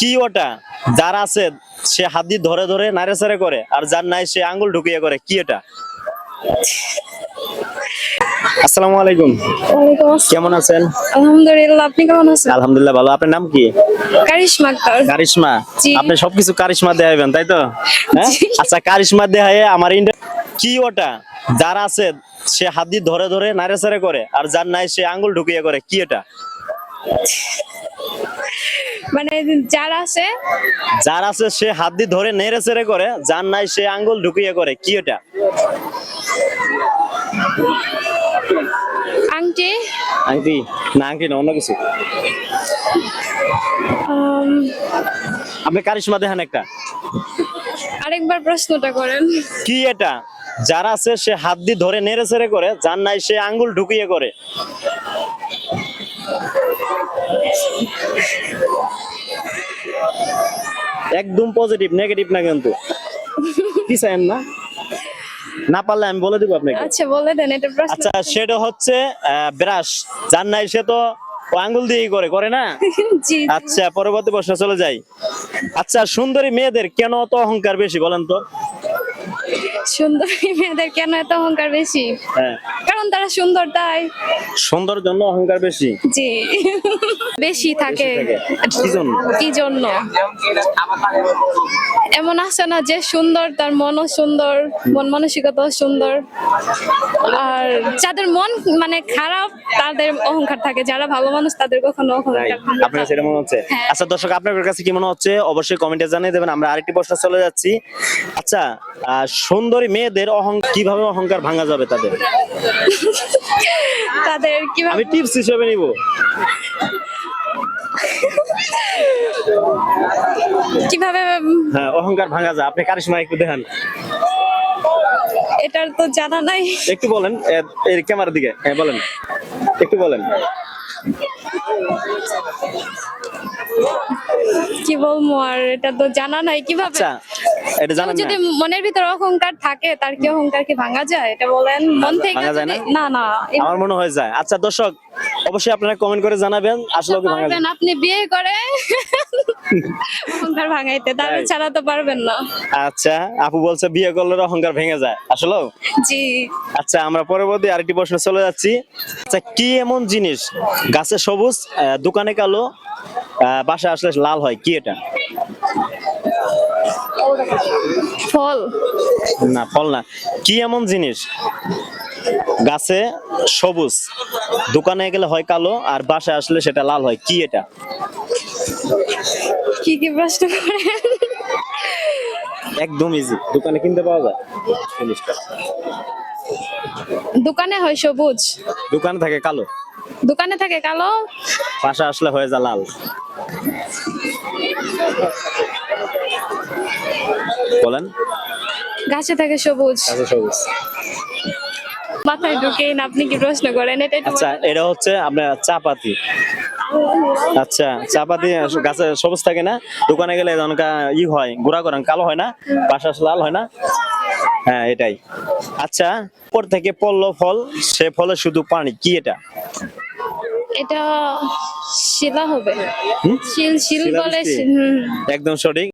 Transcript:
কি ওটা? যার আছে সে হাত দিয়ে ধরে ধরে নাড়াচাড়া করে আর যার নাই সে আঙ্গুল ঢুকিয়ে করে। কি এটা? আসসালামু আলাইকুম। কেমন আছেন? আলহামদুলিল্লাহ আপনি কেমন আছেন? আলহামদুলিল্লাহ ভালো। আপনার নাম কি? কারিশমা আক্তার। কারিশমা। আপনি সবকিছু কারিশমা দেখাবেন তাই তো? হ্যাঁ। আচ্ছা কারিশমা দেখায় আমার ইন্ডিয়া কি ওটা? যার আছে সে হাত দিয়ে ধরে ধরে নাড়াচাড়া করে আর যার নাই সে আঙ্গুল ঢুকিয়ে করে। কি এটা? মানে যারা আছে যার আছে সে হাত দিয়ে ধরে নেড়ে চেড়ে করে যার নাই সে আঙ্গুল ঢুকিয়ে করে। কি এটা? আংটি। আংটি? না আংটি না অন্য কিছু। আপনি কারিশমা দেখান একটা। আরেকবার প্রশ্নটা করেন। কি এটা? যার আছে সে হাত দিয়ে ধরে নেড়ে চেড়ে করে যার নাই সে আঙ্গুল ঢুকিয়ে করে। একদম পজিটিভ নেগেটিভ না কিন্তু। কি চাইেন না? না পারলে আমি বলে দিব আপনাকে। আচ্ছা বলে দেন এটা প্রশ্ন আচ্ছা সেটা হচ্ছে ব্রাশ। যার নাই সে তো আঙ্গুল দিয়েই করে করে না? জি আচ্ছা পরবর্তী প্রশ্ন চলে যাই। আচ্ছা সুন্দরী মেয়েদের কেন অত অহংকার বেশি বলেন তো? সুন্দরী মেয়েদের কেন এত অহংকার বেশি? হ্যাঁ। কারণ তারা সুন্দর তাই। সুন্দর জন্য অহংকার বেশি? জি। বেশি থাকে। কি জন্য? এমন আছে না যে সুন্দর তার মনও সুন্দর মন মানসিকতাও সুন্দর। আর যাদের মন মানে খারাপ তাদের অহংকার থাকে। যারা ভালো মানুষ তাদের কখনো অহংকার আপনার সেটা মনে হচ্ছে? হ্যাঁ। আচ্ছা দর্শক আপনার কাছে কি মনে হচ্ছে? অবশ্যই কমেন্টে জানিয়ে দেবেন। আমরা আরেকটি প্রশ্ন চলে যাচ্ছি। আচ্ছা সুন্দরী মেয়েদের অহং কীভাবে অহংকার ভাঙা যাবে তাদের? তাদের কীভাবে আমি টিপস হিসেবে নিব। কীভাবে হ্যাঁ অহংকার ভাঙা যায়। আপনি কারিশমা একটু দেখান। এটার তো জানা নাই। একটু বলেন এ- এই ক্যামেরার দিকে। হ্যাঁ বলেন। একটু বলেন। কি বলব আর এটা তো জানা নাই কীভাবে? আচ্ছা এটা জানেন যদি মনের ভিতরে অহংকার থাকে তার কি অহংকার কি ভাঙা যায়? এটা বলেন মন থেকে না? না আমার মনে হয় যায়। আচ্ছা দর্শক অবশ্যই আপনারা কমেন্ট করে জানাবেন আসলে কি ভাঙা যায়। আপনি বিয়ে করে অহংকার ভাঙাইতে তাহলে ছাড়া তো পারবেন না। আচ্ছা আপু বলছে বিয়ে করলে অহংকার ভেঙে যায়। আসলে? জি। আচ্ছা আমরা পরবর্তী আরেকটি প্রশ্ন চলে যাচ্ছি। আচ্ছা কি এমন জিনিস? গাছে সবুজ দোকানে কালো আহ, বাসায় আসলে লাল হয় কি এটা? ফল? না ফল না। কি এমন জিনিস? গাছে সবুজ দোকানে গেলে হয় কালো আর বাসায় আসলে সেটা লাল হয়। কি এটা? কি কি প্রশ্ন করেন? একদম ইজি দোকানে কিনতে পাওয়া যায়? জিনিসটা। দোকানে হয় সবুজ। দোকানে থাকে কালো। দোকানে থাকে কালো? বাসা আসলে হয়ে যায় লাল। বলেন। গাছে থাকে সবুজ। গাছে সবুজ। মাথায় ঢুকেই না আপনি কি প্রশ্ন করেন? এটা আচ্ছা এটা হচ্ছে আপনার চাপাতি। আচ্ছা চাপাতি গাছে সবুজ থাকে না? দোকানে গেলে অনেক ই হয় গুড়া করেন কালো হয় না? পাশা লাল হয় না? হ্যাঁ এটাই। আচ্ছা উপর থেকে পড়ল ফল সে ফলে শুধু পানি কি এটা? এটা শিলা হবে। শিল শিল বলে? একদম সঠিক।